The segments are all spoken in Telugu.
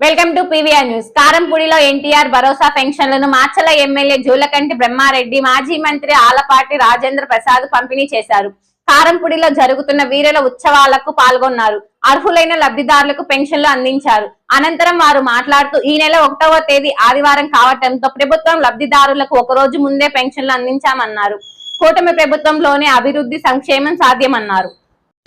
Welcome to P V R news. కారంపూడిలో NTR భరోసా పెన్షన్లను మాచల ఎమ్మెల్యే జూలకంటి బ్రహ్మారెడ్డి మాజీ మంత్రి ఆలపాటి రాజేంద్ర ప్రసాద్ పంపిణీ చేశారు. కారంపూడిలో జరుగుతున్న వీరుల ఉత్సవాలకు పాల్గొన్నారు. అర్హులైన లబ్ధిదారులకు పెన్షన్లు అందించారు. అనంతరం వారు మాట్లాడుతూ ఈ నెల ఒకటవ తేదీ ఆదివారం కావటంతో ప్రభుత్వం లబ్ధిదారులకు ఒక రోజు ముందే పెన్షన్లు అందించామన్నారు. కూటమి ప్రభుత్వంలోనే అభివృద్ధి సంక్షేమం సాధ్యమన్నారు.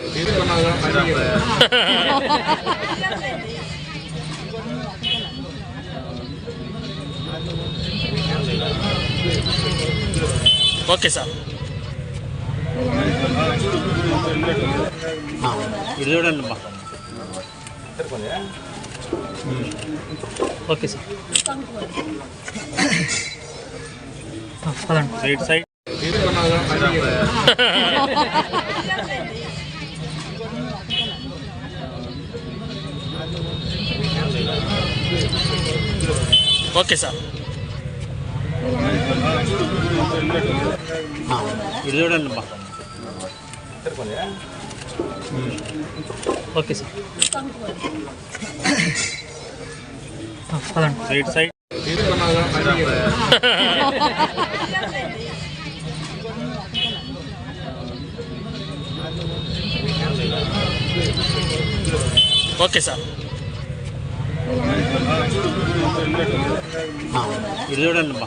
ఓకే సార్ ఇది చూడండి మా ఓకే సార్ పదండి సైడ్ సైడ్ ఓకే సార్ ఇది చూడండి మా okay sir. Side side okay sir. ఇది చూడండి మా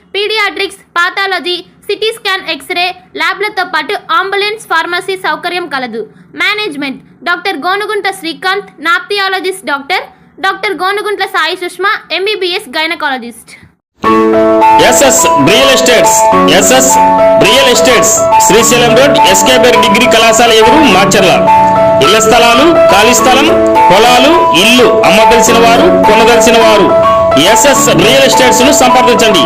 paediatrics pathology CT scan X ray ల్యాబ్లతో పాటు అంబులెన్స్ ఫార్మసీ సౌకర్యం కలదు. Management doctor Gonugunta Srikanth nephrologist doctor doctor Gonuguntla Sai Sushma MBBS gynaecologist. SS real estates SS real estates Srisailam road SKBR degree కళాశాల ఎదురు మాచర్ల. ఇళ్ళ స్థలాలు ఖాళీ స్థలం పొలాలు ఇల్లు అమ్మదలిసిన వారు కొనదలిసిన వారు. ఎస్ఎస్ రియల్ ఎస్టేట్స్ను సంప్రదించండి.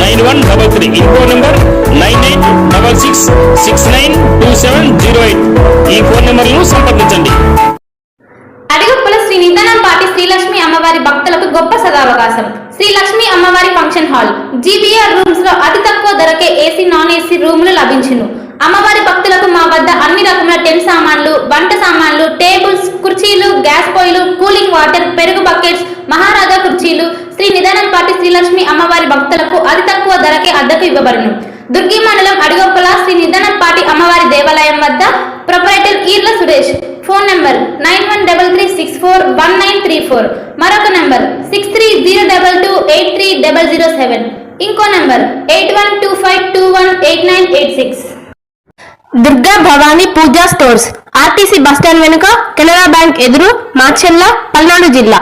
one double three ఈ phone number nine eight double six six nine two seven zero eight ఈ ఫోన్ నెంబర్లను సంప్రదించండి అడిగుప్పుల శ్రీ నిదానంపాటి శ్రీలక్ష్మి అమ్మవారి భక్తులకు గొప్ప సదావకాశం. శ్రీ లక్ష్మి అమ్మవారి ఫంక్షన్ హాల్. జీబీఆర్ రూమ్స్లో అతి తక్కువ ధరకే ఏసీ నాన్ ఏసీ రూములు లభించును. అమ్మవారి భక్తులకు మా వద్ద అన్ని రకముల టెన్ సామాన్లు వంట సామాన్లు టేబుల్స్ కుర్చీలు గ్యాస్ పొయ్యిలు కూలింగ్ వాటర్ పెరుగు బకెట్స్ పాటి శ్రీలక్ష్మి అమ్మవారి భక్తులకు అతి తక్కువ ధరకే అద్దెకు ఇవ్వబడును. దుర్గి మండలం అడిగొప్పల శ్రీ నిదానంపాటి అమ్మవారి దేవాలయం వద్ద proprietor Eerla Suresh. Phone number nine one double three six four one nine three four. మరొక number six three zero double two eight three double zero seven. ఇంకో number eight one two five two one eight nine eight six. Durga Bhavani Pooja stores RTC bus stand వెనుక కెనరా బ్యాంక్ ఎదురు మాచెల్ల పల్నాడు జిల్లా.